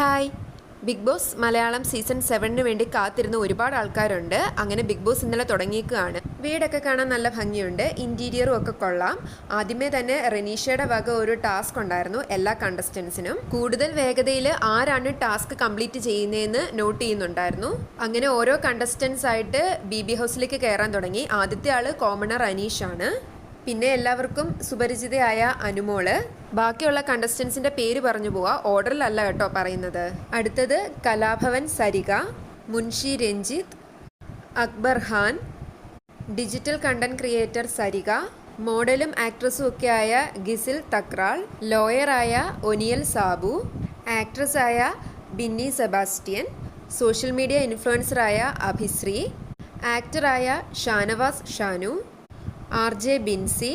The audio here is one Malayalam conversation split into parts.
Hi. Big Boss Malayalam season സെവനിന് വേണ്ടി കാത്തിരുന്ന ഒരുപാട് ആൾക്കാരുണ്ട്. അങ്ങനെ ബിഗ് ബോസ് ഇന്നലെ തുടങ്ങിയേക്കുകയാണ് വീടൊക്കെ കാണാൻ നല്ല ഭംഗിയുണ്ട്. ഇന്റീരിയറും ഒക്കെ കൊള്ളാം. ആദ്യമേ തന്നെ റെനീഷയുടെ വക ഒരു ടാസ്ക് ഉണ്ടായിരുന്നു എല്ലാ കണ്ടസ്റ്റൻസിനും. കൂടുതൽ വേഗതയിൽ ആരാണ് ടാസ്ക് കംപ്ലീറ്റ് ചെയ്യുന്നതെന്ന് നോട്ട് ചെയ്യുന്നുണ്ടായിരുന്നു. അങ്ങനെ ഓരോ കണ്ടസ്റ്റൻസ് ആയിട്ട് ബി ബി ഹൗസിലേക്ക് കയറാൻ തുടങ്ങി. ആദ്യത്തെ ആൾ കോമണർ അനീഷാണ് പിന്നെ എല്ലാവർക്കും സുപരിചിതയായ അനുമോൾ. ബാക്കിയുള്ള കണ്ടസ്റ്റൻസിന്റെ പേര് പറഞ്ഞു പോവാ. ഓർഡറിലല്ല കേട്ടോ പറയുന്നത്. അടുത്തത് Kalabhavan Sarika Munshi Ranjith Akbar Khan digital content creator Sarika മോഡലും ആക്ട്രസും ഒക്കെയായ ഗിസിൽ തക്രാൾ ലോയറായ ഒനിയൽ സാബു ആക്ട്രസായ ബിന്നി സെബാസ്റ്റ്യൻ സോഷ്യൽ മീഡിയ ഇൻഫ്ലുവൻസറായ അഭിശ്രീ ആക്ടറായ ഷാനവാസ് ഷാനു ആർ ജെ ബിൻസി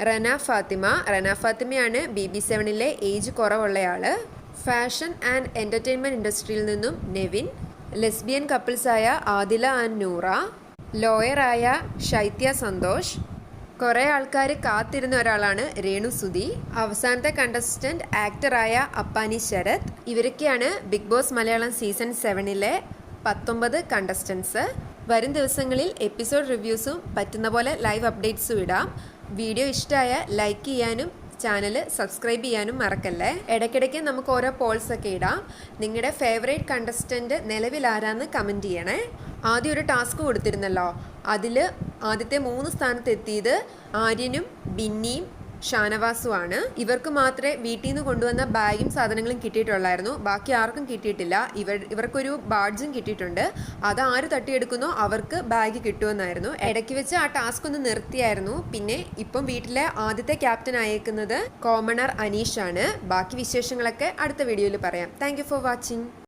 റന ഫാത്തിമ. റന ഫാത്തിമയാണ് ബി ബി സെവനിലെ ഏജ് കുറവുള്ളയാൾ ഫാഷൻ ആൻഡ് എന്റർടൈൻമെന്റ് ഇൻഡസ്ട്രിയിൽ നിന്നും നെവിൻ. ലെസ്ബിയൻ കപ്പിൾസായ ആദില ആൻഡ് നൂറ. ലോയറായ ശൈത്യ സന്തോഷ്. കുറേ ആൾക്കാർ കാത്തിരുന്ന ഒരാളാണ് രേണു സുധി. അവസാനത്തെ കണ്ടസ്റ്റന്റ് ആക്ടറായ അപ്പാനി ശരത്. ഇവരൊക്കെയാണ് ബിഗ് ബോസ് മലയാളം സീസൺ സെവനിലെ പത്തൊമ്പത് കണ്ടസ്റ്റൻസ് വരും ദിവസങ്ങളിൽ എപ്പിസോഡ് റിവ്യൂസും പറ്റുന്ന പോലെ ലൈവ് അപ്ഡേറ്റ്സും ഇടാം. വീഡിയോ ഇഷ്ടമായ ലൈക്ക് ചെയ്യാനും ചാനൽ സബ്സ്ക്രൈബ് ചെയ്യാനും മറക്കല്ലേ? ഇടയ്ക്കിടയ്ക്ക് നമുക്ക് ഓരോ പോൾസ് ഒക്കെ ഇടാം. നിങ്ങളുടെ ഫേവറേറ്റ് കണ്ടസ്റ്റന്റ് നിലവിൽ ആരാന്ന് കമന്റ് ചെയ്യണേ. ആദ്യം ഒരു ടാസ്ക് കൊടുത്തിരുന്നല്ലോ. അതിൽ ആദ്യത്തെ മൂന്ന് സ്ഥാനത്ത് എത്തിയത് ആര്യനും ബിന്നിയും ഷാനവാസുമാണ് ഇവർക്ക് മാത്രമേ വീട്ടിൽ നിന്ന് കൊണ്ടുവന്ന ബാഗും സാധനങ്ങളും കിട്ടിയിട്ടുള്ളായിരുന്നു. ബാക്കി ആർക്കും കിട്ടിയിട്ടില്ല. ഇവർ ഇവർക്കൊരു ബാഡ്ജും കിട്ടിയിട്ടുണ്ട്. അത് ആര് തട്ടിയെടുക്കുന്നോ? അവർക്ക് ബാഗ് കിട്ടുമെന്നായിരുന്നു. ഇടയ്ക്ക് വെച്ച് ആ ടാസ്ക് ഒന്ന് നിർത്തിയായിരുന്നു. പിന്നെ ഇപ്പം വീട്ടിലെ ആദ്യത്തെ ക്യാപ്റ്റൻ അയക്കുന്നത് കോമണർ അനീഷാണ്. ബാക്കി വിശേഷങ്ങളൊക്കെ അടുത്ത വീഡിയോയിൽ പറയാം. Thank for watching.